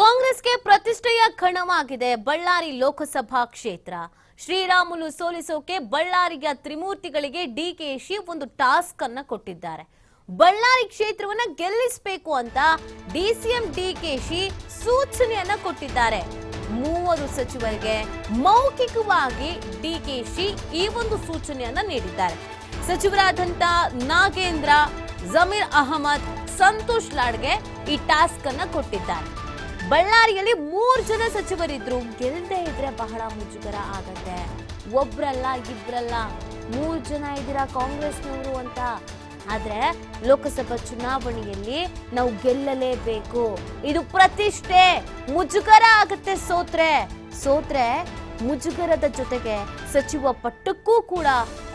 ಕಾಂಗ್ರೆಸ್ಗೆ ಪ್ರತಿಷ್ಠೆಯ ಕಣವಾಗಿದೆ ಬಳ್ಳಾರಿ ಲೋಕಸಭಾ ಕ್ಷೇತ್ರ. ಶ್ರೀರಾಮುಲು ಸೋಲಿಸೋಕೆ ಬಳ್ಳಾರಿಯ ತ್ರಿಮೂರ್ತಿಗಳಿಗೆ ಡಿಕೆಶಿ ಒಂದು ಟಾಸ್ಕ್ ಅನ್ನ ಕೊಟ್ಟಿದ್ದಾರೆ. ಬಳ್ಳಾರಿ ಕ್ಷೇತ್ರವನ್ನ ಗೆಲ್ಲಿಸಬೇಕು ಅಂತ ಡಿಸಿಎಂ ಡಿಕೆಶಿ ಸೂಚನೆಯನ್ನ ಕೊಟ್ಟಿದ್ದಾರೆ. ಮೂವರು ಸಚಿವರಿಗೆ ಮೌಖಿಕವಾಗಿ ಡಿಕೆಶಿ ಈ ಒಂದು ಸೂಚನೆಯನ್ನ ನೀಡಿದ್ದಾರೆ. ಸಚಿವರಾದಂತ ನಾಗೇಂದ್ರ, ಜಮೀರ್ ಅಹಮದ್, ಸಂತೋಷ್ ಲಾಡ್ಗೆ ಈ ಟಾಸ್ಕ್ ಅನ್ನ ಕೊಟ್ಟಿದ್ದಾರೆ. ಬಳ್ಳಾರಿಯಲ್ಲಿ ಮೂರ್ ಜನ ಸಚಿವರಿದ್ರು. ಗೆಲ್ದೇ ಇದ್ರೆ ಬಹಳ ಮುಜುಗರ ಆಗತ್ತೆ. ಒಬ್ರಲ್ಲ, ಇಬ್ರಲ್ಲ. ಮೂರ್ ಜನ ಇದ್ದೀರಾ ಕಾಂಗ್ರೆಸ್ನವರು ಅಂತ. ಆದ್ರೆ ಲೋಕಸಭಾ ಚುನಾವಣೆಯಲ್ಲಿ ನಾವು ಗೆಲ್ಲಲೇಬೇಕು. ಇದು ಪ್ರತಿಷ್ಠೆ. ಮುಜುಗರ ಆಗತ್ತೆ ಸೋತ್ರೆ. ಸೋತ್ರೆ ಮುಜುಗರದ ಜೊತೆಗೆ ಸಚಿವ ಪಟ್ಟಕ್ಕೂ ಕೂಡ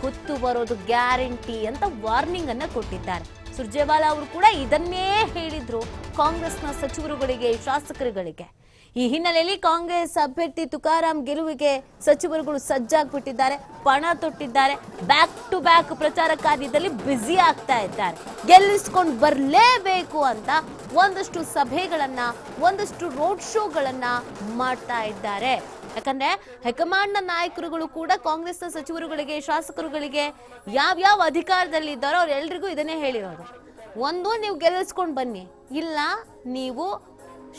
ಹೊತ್ತು ಬರೋದು ಗ್ಯಾರಂಟಿ ಅಂತ ವಾರ್ನಿಂಗ್ ಅನ್ನ ಕೊಟ್ಟಿದ್ದಾರೆ. ಸುರ್ಜೇವಾಲಾ ಅವರು ಕೂಡ ಇದನ್ನೇ ಹೇಳಿದ್ರು ಕಾಂಗ್ರೆಸ್ನ ಸಚಿವರುಗಳಿಗೆ, ಶಾಸಕರುಗಳಿಗೆ. ಈ ಹಿನ್ನೆಲೆಯಲ್ಲಿ ಕಾಂಗ್ರೆಸ್ ಅಭ್ಯರ್ಥಿ ತುಕಾರಾಮ್ ಗೆಲುವಿಗೆ ಸಚಿವರುಗಳು ಸಜ್ಜಾಗ್ಬಿಟ್ಟಿದ್ದಾರೆ, ಪಣ ತೊಟ್ಟಿದ್ದಾರೆ ಬ್ಯಾಕ್ ಟು ಬ್ಯಾಕ್ ಪ್ರಚಾರ ಕಾರ್ಯದಲ್ಲಿ ಬ್ಯುಸಿ ಆಗ್ತಾ ಇದ್ದಾರೆ. ಗೆಲ್ಲಿಸ್ಕೊಂಡು ಬರಲೇಬೇಕು ಅಂತ ಒಂದಷ್ಟು ಸಭೆಗಳನ್ನ, ಒಂದಷ್ಟು ರೋಡ್ ಶೋಗಳನ್ನ ಮಾಡ್ತಾ ಇದ್ದಾರೆ. ಯಾಕಂದ್ರೆ ಹೈಕಮಾಂಡ್ನ ನಾಯಕರುಗಳು ಕೂಡ ಕಾಂಗ್ರೆಸ್ನ ಸಚಿವರುಗಳಿಗೆ, ಶಾಸಕರುಗಳಿಗೆ ಯಾವ್ಯಾವ ಅಧಿಕಾರದಲ್ಲಿದ್ದಾರೋ ಅವ್ರೆಲ್ರಿಗೂ ಇದನ್ನೇ ಹೇಳಿರೋದು. ಒಂದು, ನೀವು ಗೆಲ್ಲಿಸ್ಕೊಂಡು ಬನ್ನಿ. ಇಲ್ಲ, ನೀವು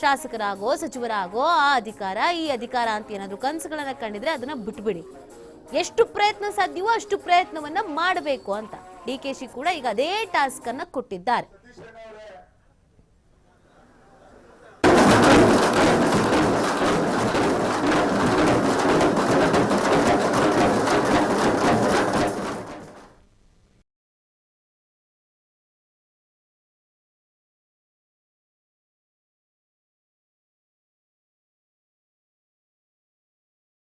ಶಾಸಕರಾಗೋ, ಸಚಿವರಾಗೋ ಆ ಅಧಿಕಾರ, ಈ ಅಧಿಕಾರ ಅಂತ ಏನಾದ್ರು ಕನಸುಗಳನ್ನ ಕಂಡಿದ್ರೆ ಅದನ್ನ ಬಿಟ್ಬಿಡಿ. ಎಷ್ಟು ಪ್ರಯತ್ನ ಸಾಧ್ಯವೋ ಅಷ್ಟು ಪ್ರಯತ್ನವನ್ನ ಮಾಡಬೇಕು ಅಂತ. ಡಿ ಕೆ ಶಿ ಕೂಡ ಈಗ ಅದೇ ಟಾಸ್ಕ್ ಅನ್ನ ಕೊಟ್ಟಿದ್ದಾರೆ.